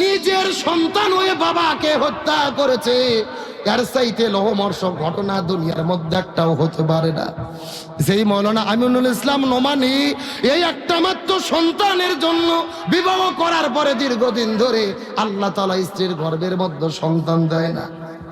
নিজের সন্তান হয়ে বাবাকে হত্যা করেছে। এর চাইতে লোহমর্ষ ঘটনা দুনিয়ার মধ্যে একটাও হতে পারে না। সেই মৌলানা আমিনুল ইসলাম নোমানি এই একটা মাত্র সন্তানের জন্য বিবাহ করার পরে দীর্ঘদিন ধরে আল্লাহ তালা স্ত্রীর গর্বের মধ্যে সন্তান দেয় না।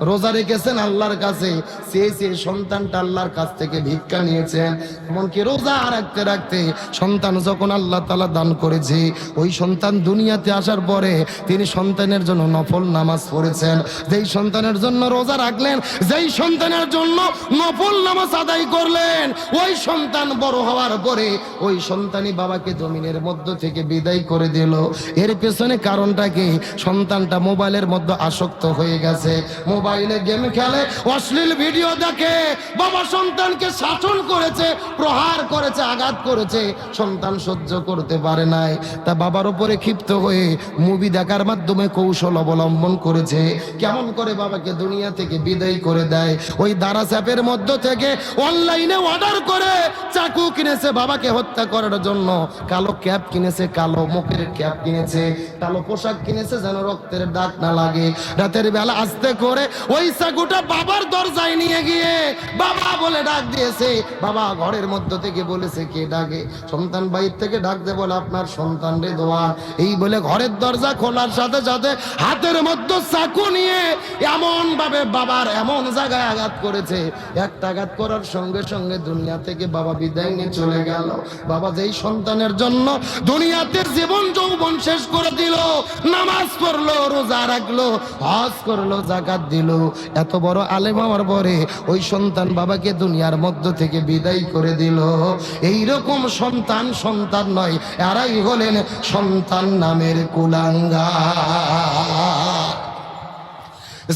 রোজা রেখেছেন আল্লাহর কাছে সে সে সন্তানটা আল্লাহর কাছ থেকে ভিক্ষা নিয়েছেন। এমনকি রোজা রাখতে রাখতে সন্তান যখন আল্লাহ তালা দান করেছে, ওই সন্তান দুনিয়াতে আসার পরে তিনি সন্তানের জন্য নফল নামাজ পড়েছেন। যেই সন্তানের জন্য রোজা রাখলেন, যেই সন্তানের জন্য নফল নামাজ আদায় করলেন, ওই সন্তান বড় হওয়ার পরে ওই সন্তানই বাবাকে জমিনের মধ্য থেকে বিদায় করে দিল। এর পেছনে কারণটা কি? সন্তানটা মোবাইলের মধ্যে আসক্ত হয়ে গেছে। মোবাইলে গেম খেলে, অশ্লীল ভিডিও দেখে, বাবা সন্তানকে শাসন করেছে, প্রহার করেছে, আঘাত করেছে, সন্তান সহ্য করতে পারে নাই। তা বাবার উপরে ক্ষিপ্ত হয়ে মুভি দেখার মাধ্যমে কৌশল অবলম্বন করেছে। কেমন করে বাবাকে দুনিয়া থেকে বিদায় করে দেয়? ওই দারা স্যাপের মধ্য থেকে অনলাইনে অর্ডার করে চাকু কিনেছে বাবাকে হত্যা করার জন্য। কালো ক্যাপ কিনেছে, কালো মুখের ক্যাপ কিনেছে, কালো পোশাক কিনেছে যেন রক্তের দাগ না লাগে। রাতের বেলা আস্তে করে ওই চাকুটা বাবার দরজায় নিয়ে গিয়ে বাবা বলে ডাক দিয়েছে। বাবা ঘরের মধ্য থেকে বলেছে, কে ডাকে? সন্তান বাইর থেকে ডাকতে বলে, আপনার সন্তান রে দোয়া। এই বলে ঘরের দরজা খোলার সাথে সাথে হাতের মধ্যে চাকু নিয়ে এমন ভাবে বাবার এমন জায়গায় আঘাত করেছে। একটা আঘাত করার সঙ্গে সঙ্গে দুনিয়া থেকে বাবা বিদায় নিয়ে চলে গেল। বাবা যেই সন্তানের জন্য দুনিয়াতে জীবন যৌবন শেষ করে দিল, নামাজ পড়ল, রোজা রাখল, হজ করল জাকাত দিল এত বড় আলেম হওয়ার পরে ওই সন্তান বাবাকে দুনিয়ার মধ্য থেকে বিদায় করে দিল। এই রকম সন্তান সন্তান নয়, এরাই হলেন সন্তান নামের কুলাঙ্গা।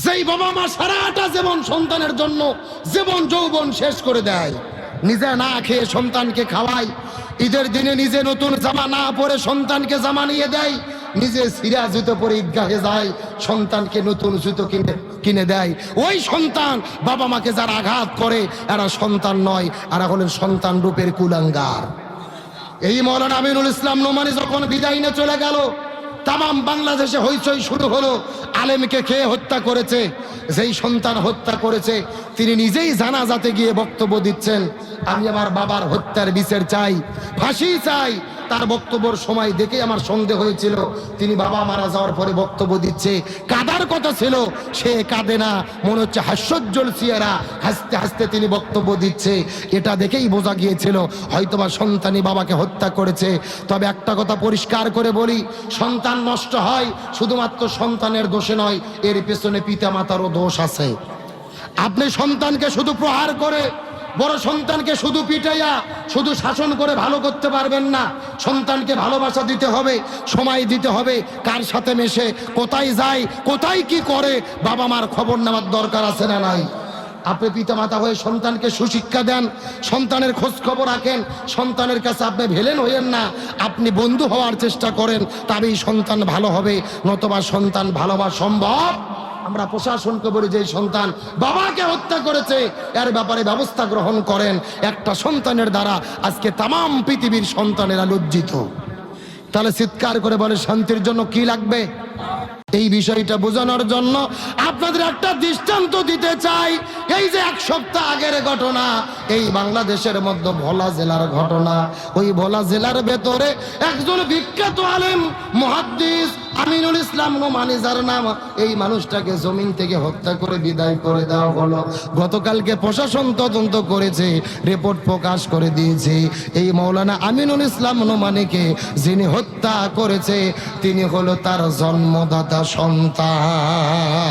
যেই বাবা মা সারাটা জীবন সন্তানের জন্য জীবন যৌবন শেষ করে দেয়, নিজে না খেয়ে সন্তানকে খাওয়ায়, ঈদের দিনে নিজে নতুন জামা না পরে সন্তানকে জামা নিয়ে দেয় নিজে সিরা জুতো পরে ঈদগাহে যায়, সন্তানকে নতুন জুতো কিনে কিনে দেয়। ওই সন্তান বাবা মাকে যারা আঘাত করে, এরা সন্তান নয়, এরা হলেন সন্তান রূপের কুলাঙ্গার। এই মৌলানা আমিনুল ইসলাম নোমানি যখন বিদায় নিয়ে চলে গেল, তামাম বাংলাদেশে হইচই শুরু হলো। আলেমকে খেয়ে হত্যা করেছে? যেই সন্তান হত্যা করেছে, তিনি নিজেই জানাজাতে গিয়ে বক্তব্য দিচ্ছেন, আমি আমার বাবার হত্যার বিচার চাই, ফাঁসি চাই তার বক্তব্যের সময় দেখে আমার সন্দেহ হয়েছিল। তিনি বাবা মারা যাওয়ার পরে বক্তব্য দিচ্ছে, কাদার কথা ছিল, সে কাঁদে না। মনে হচ্ছে হাস্যোজ্জ্বল চেহারা হাসতে হাসতে তিনি বক্তব্য দিচ্ছে। এটা দেখেই বোঝা গিয়েছিল, হয়তোবা সন্তানই বাবাকে হত্যা করেছে। তবে একটা কথা পরিষ্কার করে বলি, সন্তান নষ্ট হয় শুধুমাত্র সন্তানের দোষে নয়, এর পেছনে পিতা মাতারও দোষ আছে। আপনি সন্তানকে শুধু প্রহার করে বড় সন্তানকে শুধু পিটাইয়া, শুধু শাসন করে ভালো করতে পারবেন না। সন্তানকে ভালোবাসা দিতে হবে, সময় দিতে হবে, কার সাথে মেশে, কোথায় যায়, কোথায় কি করে বাবা মার খবর নেওয়ার দরকার আছে না নাই। আপনি পিতামাতা হয়ে সন্তানকে সুশিক্ষা দেন, সন্তানের খোঁজ খবর রাখেন, সন্তানের কাছে আপনি ভেলেন হইয়েন না, আপনি বন্ধু হওয়ার চেষ্টা করেন, তবেই সন্তান ভালো হবে, নতবা সন্তান ভালোবাসা সম্ভব। আমরা প্রশাসনকে বলি যে সন্তান বাবাকে হত্যা করেছে, এর ব্যাপারে ব্যবস্থা গ্রহণ করেন। একটা সন্তানের দ্বারা আজকে তাম পৃথিবীর সন্তানেরা লজ্জিত। তাহলে চিৎকার করে বলে, শান্তির জন্য কি লাগবে? এই বিষয়টা বোঝানোর জন্য আপনাদের একটা দৃষ্টান্ত দিতে চাই। এই যে এক সপ্তাহ আগের ঘটনা, এই বাংলাদেশের মধ্যে ভোলা জেলার ঘটনা। ওই ভোলা জেলার ভেতরে একজন বিখ্যাত আলেম, মহাদ্দিস আমিনুল ইসলাম নোমানি, যার নাম এই মানুষটাকে জমিন থেকে হত্যা করে বিদায় করে দেওয়া হলো। গতকালকে প্রশাসন তদন্ত করেছে, রিপোর্ট প্রকাশ করে দিয়েছে। এই মৌলানা আমিনুল ইসলাম নোমানিকে যিনি হত্যা করেছে, তিনি হলো তার জন্মদাতা সন্তান।